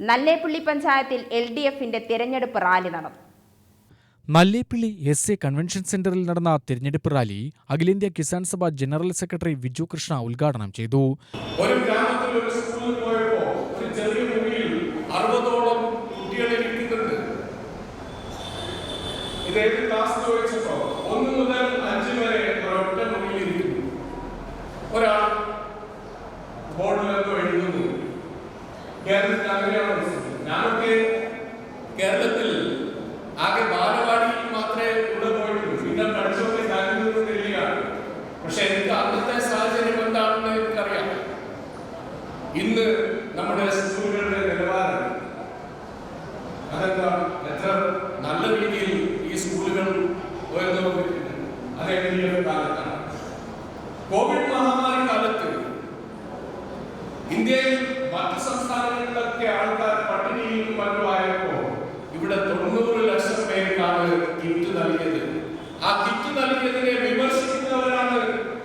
നല്ലേപ്പള്ളി പഞ്ചായത്തിൽ L D എഫിന്റെ തിരഞ്ഞെടുപ്പ് റാലി നടന്നു. നല്ലേപ്പള്ളി എസ് എ കൺവെൻഷൻ സെന്ററിൽ നടന്ന തിരഞ്ഞെടുപ്പ് റാലി അഖിലേന്ത്യാ കിസാൻ സഭ ജനറൽ സെക്രട്ടറി വിജു കൃഷ്ണ ഉദ്ഘാടനം ചെയ്തു. ഒരു ഗ്രാമത്തിൽ ഒരു സ്കൂളിൽ പോയപ്പോ ഒരു ചെറിയ മുറിയിൽ അറുപതോളം കുട്ടികൾ ഇരിക്കുന്നുണ്ട്. ഇത് ഏത് ക്ലാസ് ചോദിച്ചപ്പോ ഒന്ന് മുതൽ അഞ്ച് വരെ ഒരൊറ്റ മുറിയിൽ ഇരിക്കുന്നു. ഒരാൾ കേരളത്തിൽ അങ്ങനെയാണ് കേരളത്തിൽ ആകെ ബാലവാടിയിൽ മാത്രമേ ഇവിടെ പോയിട്ടുള്ളൂ. പിന്നെ പഠിച്ചൊക്കെ പക്ഷെ എനിക്ക് അന്നത്തെ സാഹചര്യം എന്താണെന്ന് എനിക്കറിയാം. ഇന്ന് നമ്മുടെ സ്കൂളുകളുടെ നിലവാരം അതെന്താ നല്ല രീതിയിൽ ഈ സ്കൂളുകൾ ഉയർന്നു വന്നിട്ടുണ്ട് അത് എൽ കാലത്താണ്? കോവിഡ് മഹാമാരി കാലത്ത് ഇന്ത്യയിൽ മറ്റ് സംസ്ഥാനങ്ങളിലൊക്കെ ആൾക്കാർ പട്ടിണിയിലും മറ്റുമായപ്പോ ഇവിടെ തൊണ്ണൂറ് ലക്ഷം പേർക്കാണ് കിറ്റ് നൽകിയത്. ആ കിറ്റ് നൽകിയതിനെ വിമർശിക്കുന്നവരാണ്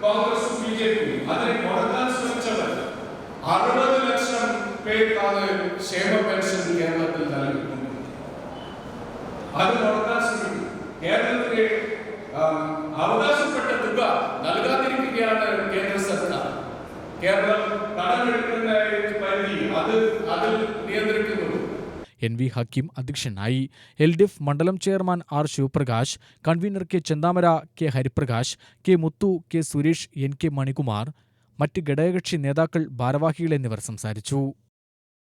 കോൺഗ്രസ് ബി ജെ പി അതിനെ കുറയ്ക്കാൻ ശ്രമിച്ചവർ അറുപത് ലക്ഷം പേർക്കാണ് ക്ഷേമ പെൻഷൻ കേരളത്തിൽ നൽകിയിട്ടുണ്ട്. അത് കുറയ്ക്കാൻ ശ്രമിക്കും. കേരളത്തിലെ അവകാശപ്പെട്ട തുക നൽകാതിരിക്കുകയാണ് കേന്ദ്ര സർക്കാർ. കേരളം എൻ വി ഹക്കീം അധ്യക്ഷനായി. എൽ ഡി എഫ് മണ്ഡലം chairman R Sivaprakash convener K Chenthamara K Hariprakash K Muthu K Suresh N K Manikumar മറ്റ് ഘടകകക്ഷി നേതാക്കൾ ഭാരവാഹികൾ എന്നിവർ സംസാരിച്ചു.